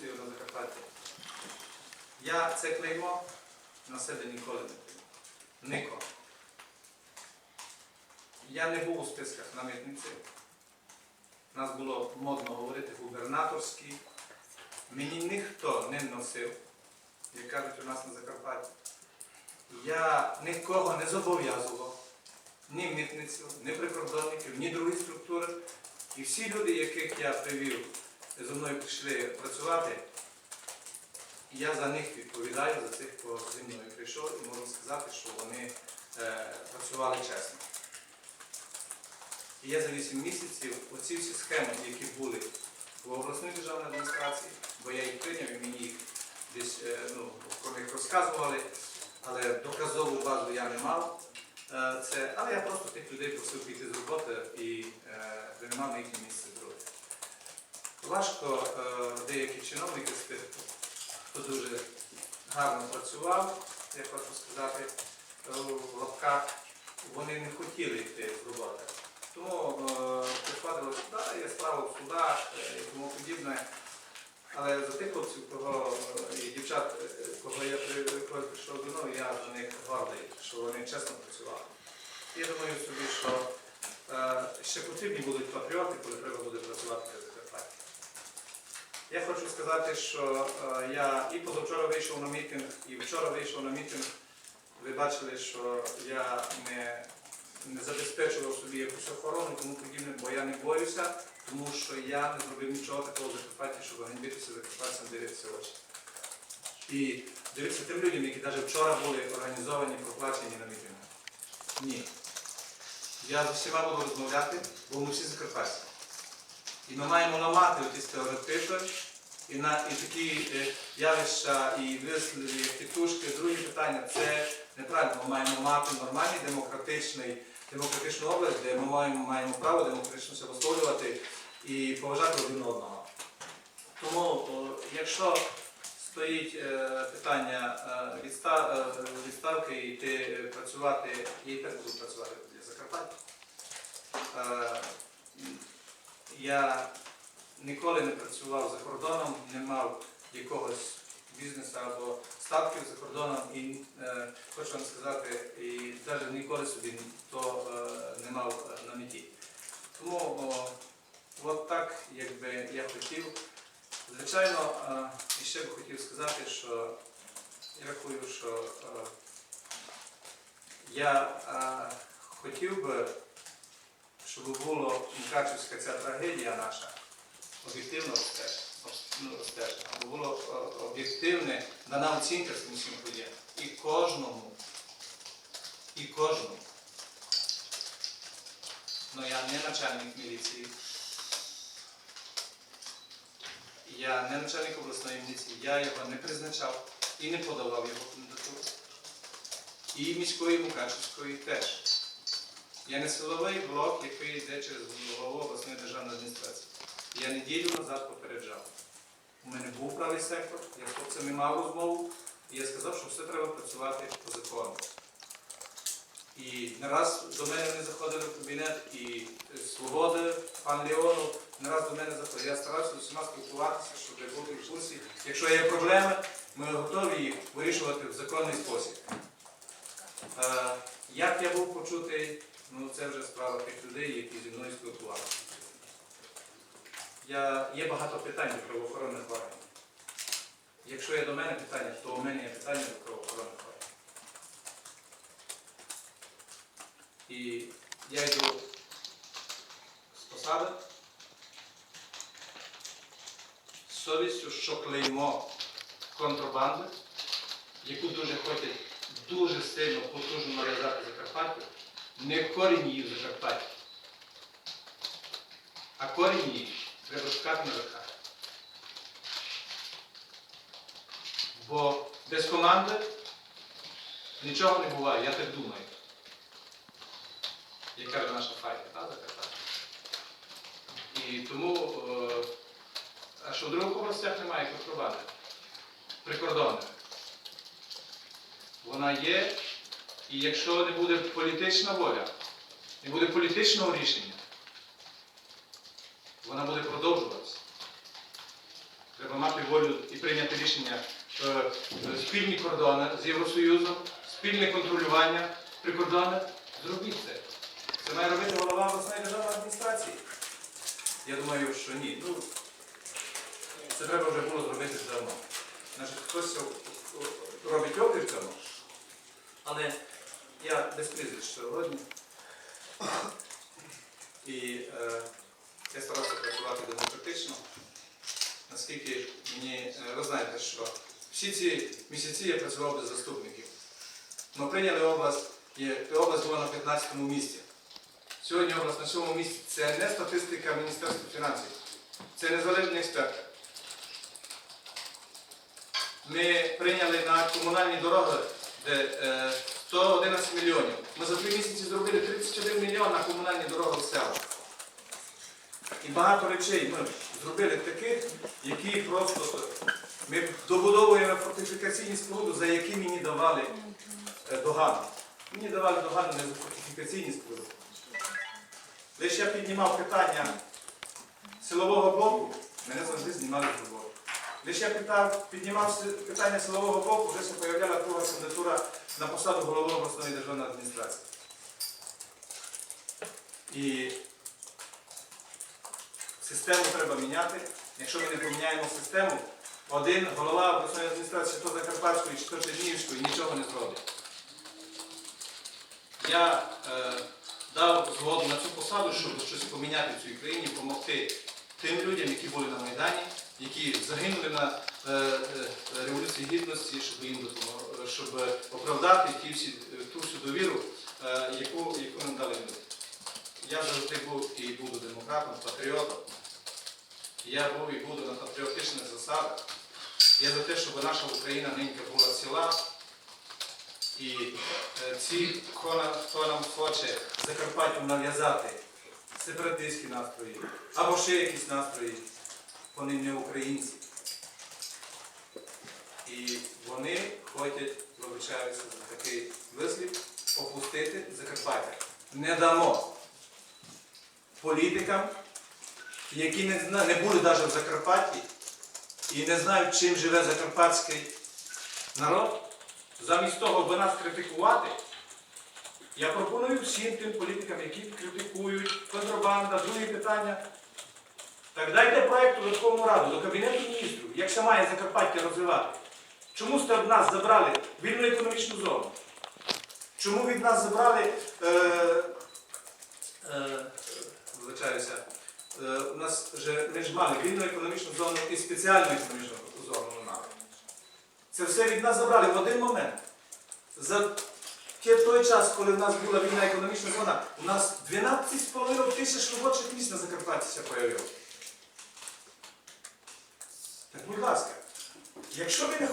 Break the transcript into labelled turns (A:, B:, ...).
A: корупцією на Закарпатті. Я це клеймо на себе ніколи не прийму. Ніколи. Я не був у списках на митниці. Нас було модно говорити губернаторський. Мені ніхто не носив, як кажуть у нас на Закарпатті. Я нікого не зобов'язував, ні митницю, ні прикордонників, ні другі структури. І всі люди, яких я привів, зі мною прийшли працювати, я за них відповідаю, за цих, хто зі мною прийшов, і можу сказати, що вони е, працювали чесно. І я за 8 місяців оці всі схеми, які були в обласній державній адміністрації, бо я їх прийняв і мені їх десь е, ну, них розказували, але доказову базу я не мав. Е, Це, але я просто тих людей просив піти з роботи і е, займав їхнє місце друге. Важко е, деякі чиновники з тих, хто дуже гарно працював, я хочу сказати, е, в лапках, вони не хотіли йти з роботи. Тому е, приходили сюди, є справа в судах е, і тому подібне. Але за тих хлопців, кого е, і дівчат, е, кого я при- прийшов до мною, я за них гордий, що вони чесно працювали. Я думаю собі, що е, ще потрібні будуть патріоти, коли треба буде працювати. Я хочу сказати, що е, я і позавчора вийшов на мітинг, і вчора вийшов на мітинг. Ви бачили, що я не, не забезпечував собі якусь охорону, тому подібне, бо я не боюся, тому що я не зробив нічого такого в щоб ганьбитися закарпатцям дивитися очі. І дивитися тим людям, які навіть вчора були організовані, проплачені на мітингах. Ні. Я з усіма буду розмовляти, бо ми всі закарпатці. І ми маємо ламати ті стереотипи і, на, і такі е, явища, і вислови, як тітушки, другі питання. Це неправильно. Ми маємо мати нормальний демократичний, демократичну область, де ми маємо, маємо право демократично себе висловлювати і поважати один одного. Тому, о, якщо стоїть е, питання е, відста- е, відставки і йти працювати, я і так буду працювати для Закарпаття. Е, я ніколи не працював за кордоном, не мав якогось бізнесу або статків за кордоном і е, хочу вам сказати, і навіть ніколи собі то е, не мав е, на меті. Тому о, от так, якби я хотів. Звичайно, е, ще би хотів сказати, що я рахую, що е, я е, хотів би, щоб була Мукачівська ця трагедія наша об'єктивно розстежена, ну, аби було е, об'єктивне, дана оцінка цим всім подіям. І кожному, і кожному. Ну я не начальник міліції. Я не начальник обласної міліції, я його не призначав і не подавав його кандидатуру. І міської Мукачівської теж. Я не силовий блок, який йде через голову обласної державної адміністрації. Я неділю назад попереджав. У мене був правий сектор, я з хлопцями мав розмову, і я сказав, що все треба працювати по закону. І не раз до мене не заходили в кабінет, і Свободи, пан Леонов, не раз до мене заходив. Я старався з усіма спілкуватися, щоб бути в курсі. Якщо є проблеми, ми готові їх вирішувати в законний спосіб. Е, Як я був почутий, ну це вже справа тих людей, які зі мною спілкувалися. Я, є багато питань до правоохоронних органів. Якщо є до мене питання, то у мене є питання до правоохоронних органів. І я йду з посади з совістю, що клеймо контрабанди, яку дуже хочуть дуже сильно потужно нав'язати Закарпаттю, не корінь її в а корінь її треба шукати на верхах. Бо без команди нічого не буває, я так думаю. Як каже наша файка, та Закарпаття. І тому, е, а що в других областях немає контрабанди, прикордонних. Вона є, і якщо не буде політична воля, не буде політичного рішення, вона буде продовжуватися. Треба мати волю і прийняти рішення е, е, спільні кордони з Євросоюзом, спільне контролювання прикордонних, зробіть це. Це має робити голова обласної державної адміністрації. Я думаю, що ні. Ну, це треба вже було зробити давно. Значить, хтось робить опір цьому, але я без прізвищ сьогодні. І е, я старався працювати демократично, наскільки мені, е, ви знаєте, що всі ці місяці я працював без заступників. Ми прийняли область, і область була на 15-му місці. Сьогодні область на 7 місці. Це не статистика Міністерства фінансів, це незалежні експерти. Ми прийняли на комунальні дороги де, е, 111 мільйонів. Ми за три місяці зробили 31 мільйон на комунальні дороги в селах. І багато речей ми зробили таких, які просто ми добудовуємо фортифікаційні споруди, за які мені давали е, догану. Мені давали догану не за фортифікаційні споруди. Лише я піднімав питання силового блоку, мене завжди знімали з роботи. Лише я питав, піднімав питання силового блоку, вже се появляла друга кандидатура на посаду голови обласної державної адміністрації. І систему треба міняти. Якщо ми не поміняємо систему, один голова обласної адміністрації, то Закарпатської, чи то Чернігівської, нічого не зробить. Я е, дав згоду на цю посаду, щоб щось поміняти в цій країні, допомогти тим людям, які були на Майдані, які загинули на е, е, Революції Гідності, щоб їм допомогти, щоб оправдати ті всі, ту всю довіру, е, яку, яку нам дали люди. Я завжди був і буду демократом, патріотом. Я був і буду на патріотичних засадах. Я за те, щоб наша Україна ненька була ціла. І е, ці, хто нам, хоче Закарпаттю нав'язати сепаратистські настрої або ще якісь настрої, вони не українці. І вони хочуть, вибачаюся за такий вислів, опустити Закарпаття. Не дамо політикам, які не, зна- не були навіть в Закарпатті і не знають, чим живе закарпатський народ, замість того, аби нас критикувати, я пропоную всім тим політикам, які критикують, контрабанда, другі питання. Так дайте проєкт у Верховну Раду, до Кабінету міністрів, як це має Закарпаття розвивати. Чому сте від нас забрали вільну економічну зону? Чому від нас забрали, е, е, вибачаюся, е, у нас вже ми ж мали вільну економічну зону і спеціальну економічну зону ми мали. Це все від нас забрали в один момент. За той час, коли в нас була вільна економічна зона, у нас 12,5 тисяч робочих місць на Закарпатті ся появилось. Так, будь ласка, якщо ви не